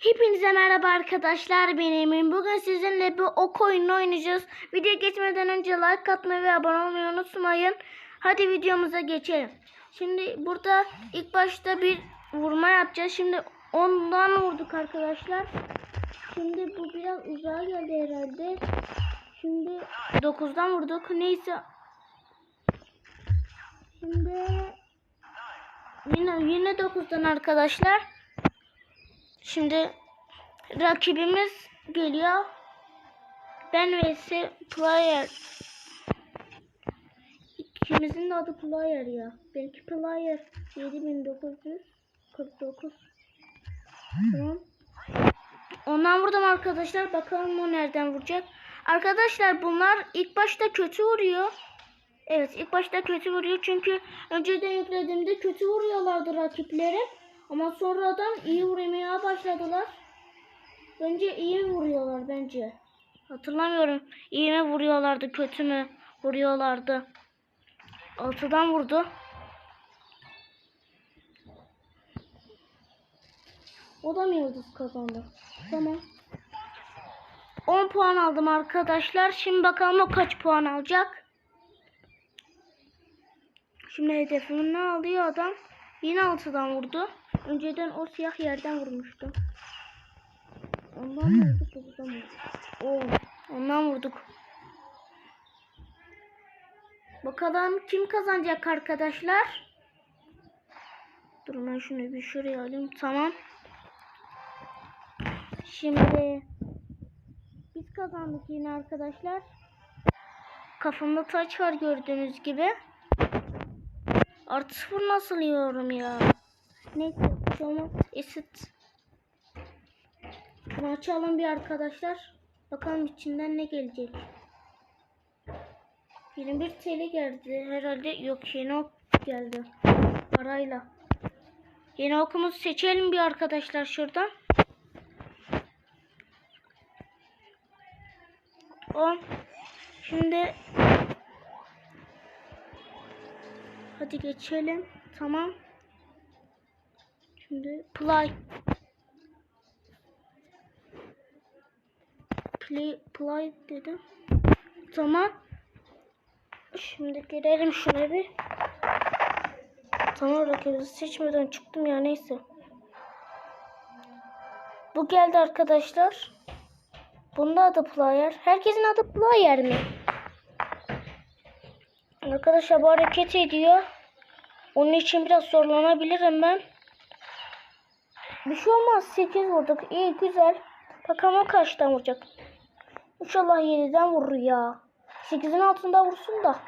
Hepinize merhaba arkadaşlar ben Emin. Bugün sizinle bir ok oyunu oynayacağız. Video geçmeden önce like atmayı ve abone olmayı unutmayın. Hadi videomuza geçelim. Şimdi burada ilk başta bir vurma yapacağız. Şimdi ondan vurduk arkadaşlar. Şimdi bu biraz uzağa geldi herhalde. Şimdi 9'dan vurduk. Neyse. Şimdi yine yine 9'dan arkadaşlar. Şimdi rakibimiz geliyor. Ben vs player. İkimizin de adı player ya. Belki player 7949. Tamam. Ondan vurdum arkadaşlar. Bakalım o nereden vuracak. Arkadaşlar bunlar ilk başta kötü vuruyor. Evet ilk başta kötü vuruyor çünkü önceden yüklediğimde kötü vuruyorlardı rakipleri. Ama sonradan iyi vurmaya başladılar. Bence iyi vuruyorlar bence. Hatırlamıyorum. İyi mi vuruyorlardı, kötü mü vuruyorlardı. Altıdan vurdu. O da mı yıldız kazandı? Tamam. 10 puan aldım arkadaşlar. Şimdi bakalım o kaç puan alacak. Şimdi hedefimi ne alıyor adam? Yine altıdan vurdu. Önceden o siyah yerden vurmuştu. Ondan mı vurduk buradan mı? Oo, ondan vurduk. Bakalım kim kazanacak arkadaşlar? Dur ben şunu bir şuraya alayım. Tamam. Şimdi biz kazandık yine arkadaşlar. Kafamda taç var gördüğünüz gibi. Artı sıfır nasıl yiyorum ya? Neyse tamam esit. Bunu açalım bir arkadaşlar. Bakalım içinden ne gelecek. 21 TL geldi. Herhalde yok yeni ok geldi. Parayla. Yeni okumuzu seçelim bir arkadaşlar şuradan. 10. Şimdi Hadi geçelim. Tamam. Şimdi play. Play, play dedim. Tamam. Şimdi girelim şuna bir. Tamam rakibi seçmeden çıktım ya neyse. Bu geldi arkadaşlar. Bunda adı player. Herkesin adı player mi? Arkadaşlar bu hareket ediyor. Onun için biraz zorlanabilirim ben. Bir şey olmaz. 8 vurduk. İyi güzel. Bakalım o kaçtan vuracak. İnşallah 7'den vurur ya. 8'in altında vursun da.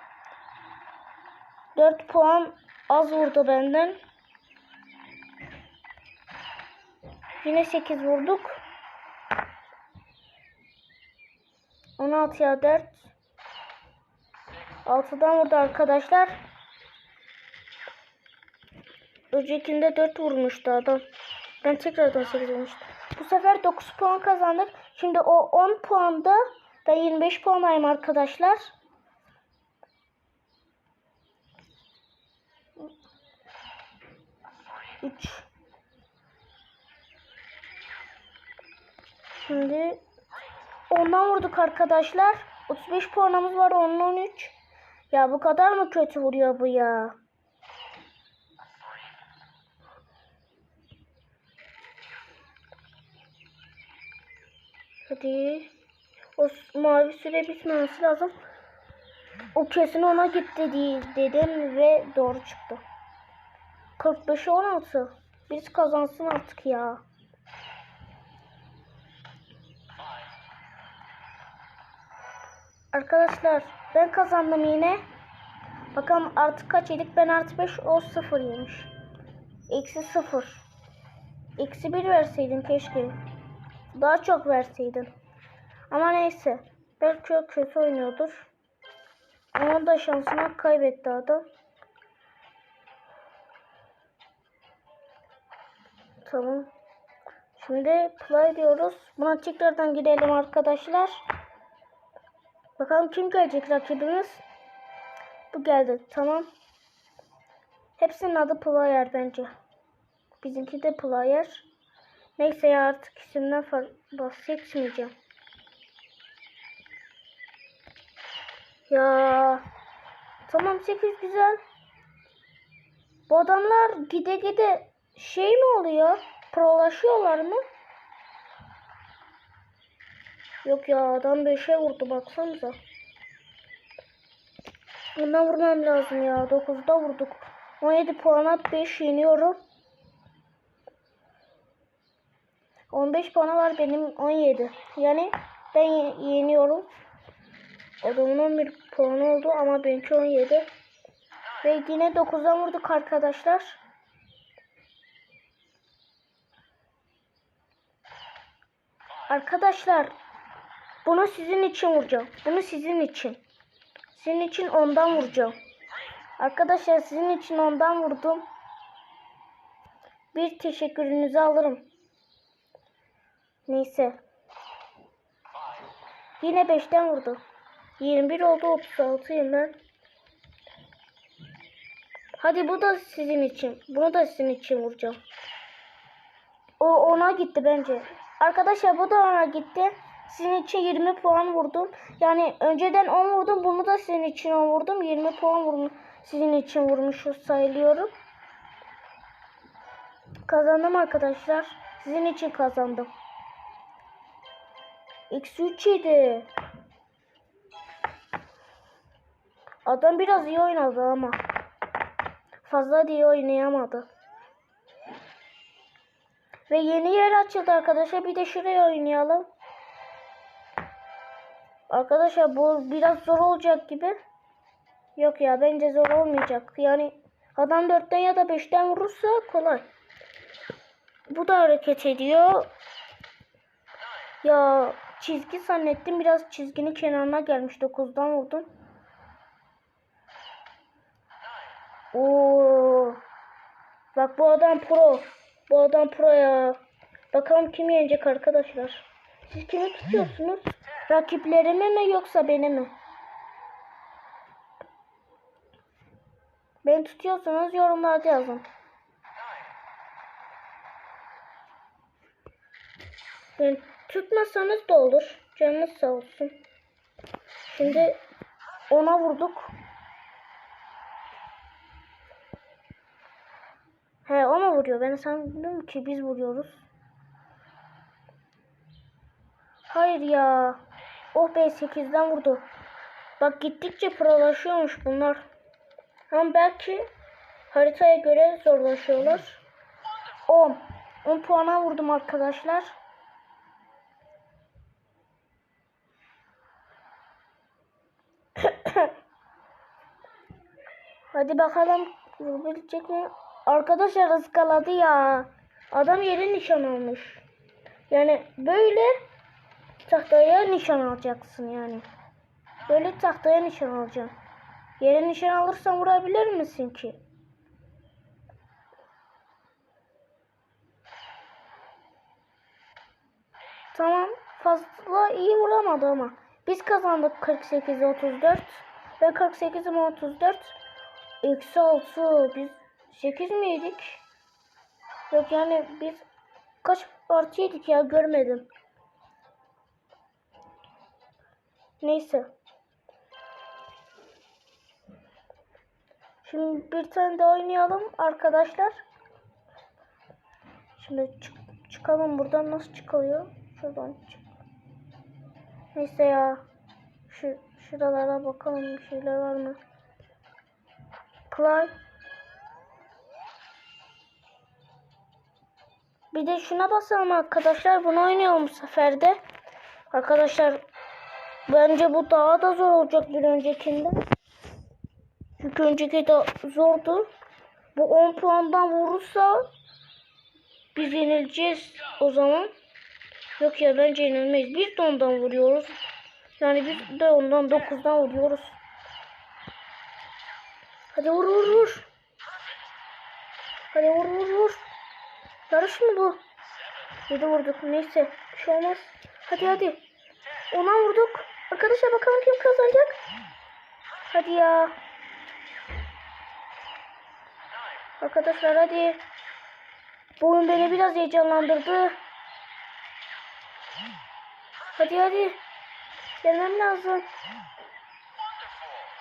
4 puan az vurdu benden. Yine 8 vurduk. 16'ya 4. 6'dan vurdu arkadaşlar. Öncekinde 4 vurmuştu adam. Ben tekrardan 8 vurmuştum. Bu sefer 9 puan kazandık. Şimdi o 10 puanda ben 25 puandayım arkadaşlar. Üç. Şimdi ondan vurduk arkadaşlar. 35 puanımız var. 10 13. Ya bu kadar mı kötü vuruyor bu ya? Hadi. O mavi süre bitmemesi lazım. O kesin ona gitti değil dedim ve doğru çıktı. 45 16. Biz kazansın artık ya. Arkadaşlar ben kazandım yine. Bakalım artık kaç yedik? Ben artı 5 o 0 yemiş. Eksi 0. Eksi 1 verseydin keşke. Daha çok verseydin. Ama neyse. Belki çok kötü oynuyordur. Ama da şansına kaybetti adam. Tamam. Şimdi play diyoruz. Buna tekrardan gidelim arkadaşlar. Bakalım kim gelecek rakibimiz. Bu geldi. Tamam. Hepsinin adı player bence. Bizimki de player. Neyse ya artık isimden bahsetmeyeceğim. Ya tamam 8 güzel. Bu adamlar gide gide şey mi oluyor? Prolaşıyorlar mı? Yok ya adam 5'e vurdu baksanıza. Bundan vurmam lazım ya. 9'da vurduk. 17 puana 5 yeniyorum. 15 puanı var benim 17. Yani ben ye- yeniyorum. Adamın 11 puanı oldu ama benimki 17. Ve yine 9'dan vurduk arkadaşlar. Arkadaşlar bunu sizin için vuracağım. Bunu sizin için. Sizin için ondan vuracağım. Arkadaşlar sizin için ondan vurdum. Bir teşekkürünüzü alırım. Neyse. Yine 5'ten vurdu. 21 oldu 36'yım ben. Hadi bu da sizin için. Bunu da sizin için vuracağım. O ona gitti bence. Arkadaşlar bu da ona gitti. Sizin için 20 puan vurdum. Yani önceden 10 vurdum. Bunu da sizin için 10 vurdum. 20 puan vurdum. Sizin için vurmuşuz sayılıyorum. Kazandım arkadaşlar. Sizin için kazandım. X3 yedi. Adam biraz iyi oynadı ama. Fazla da iyi oynayamadı. Ve yeni yer açıldı arkadaşlar. Bir de şuraya oynayalım. Arkadaşlar bu biraz zor olacak gibi. Yok ya bence zor olmayacak. Yani adam 4'ten ya da 5'ten vurursa kolay. Bu da hareket ediyor. Ya çizgi zannettim. Biraz çizginin kenarına gelmiş. 9'dan vurdum. Oo. Bak bu adam pro. Bu adam pro ya. Bakalım kim yenecek arkadaşlar. Siz kimi tutuyorsunuz? Rakiplerimi mi yoksa beni mi? Beni tutuyorsanız yorumlarda yazın. Yani tutmasanız da olur. Canınız sağ olsun. Şimdi ona vurduk. He o mu vuruyor? Ben sandım ki biz vuruyoruz. Hayır ya. Oh be 8'den vurdu. Bak gittikçe prolaşıyormuş bunlar. Ama belki haritaya göre zorlaşıyorlar. 10. 10 puana vurdum arkadaşlar. Hadi bakalım vurabilecek mi? Arkadaşlar ıskaladı ya. Adam yere nişan almış. Yani böyle tahtaya nişan alacaksın yani. Böyle tahtaya nişan alacaksın. Yere nişan alırsan vurabilir misin ki? Tamam. Fazla iyi vuramadı ama. Biz kazandık 48-34. Ben 48'im 34. Eksi 6. Biz 8 miydik? Yok yani biz kaç artı yedik ya görmedim. Neyse. Şimdi bir tane daha oynayalım arkadaşlar. Şimdi çık çıkalım buradan nasıl çıkılıyor? Şuradan çık. Neyse ya. Şu şuralara bakalım bir şeyler var mı? Play. Bir de şuna basalım arkadaşlar. Bunu oynayalım bu sefer de. Arkadaşlar bence bu daha da zor olacak bir öncekinden. Çünkü önceki de zordu. Bu 10 puandan vurursa biz yenileceğiz o zaman. Yok ya bence yenilmeyiz. Biz de ondan vuruyoruz. Yani biz de ondan 9'dan vuruyoruz. Hadi vur vur vur. Hadi vur vur vur. Yarış mı bu? Yedi vurduk. Neyse. Bir şey olmaz. Hadi hadi. Ona vurduk. Arkadaşlar bakalım kim kazanacak. Hadi ya. Arkadaşlar hadi. Bu oyun beni biraz heyecanlandırdı. Hadi hadi. Gelmem lazım.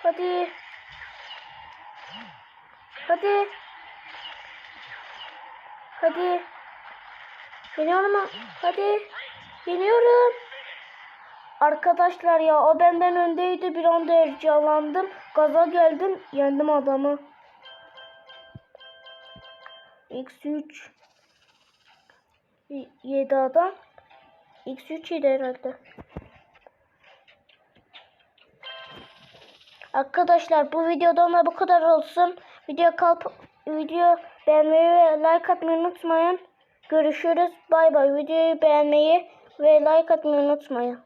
Hadi. Hadi. Hadi. Yeniyorum ama. Hadi. Yeniyorum. Arkadaşlar ya o benden öndeydi. Bir anda heyecanlandım. Gaza geldim. Yendim adamı. X3 7 adam. X3 yedi herhalde. Arkadaşlar bu videodan da bu kadar olsun. Video kalp video beğenmeyi ve like atmayı unutmayın. Görüşürüz. Bay bay. Videoyu beğenmeyi ve like atmayı unutmayın.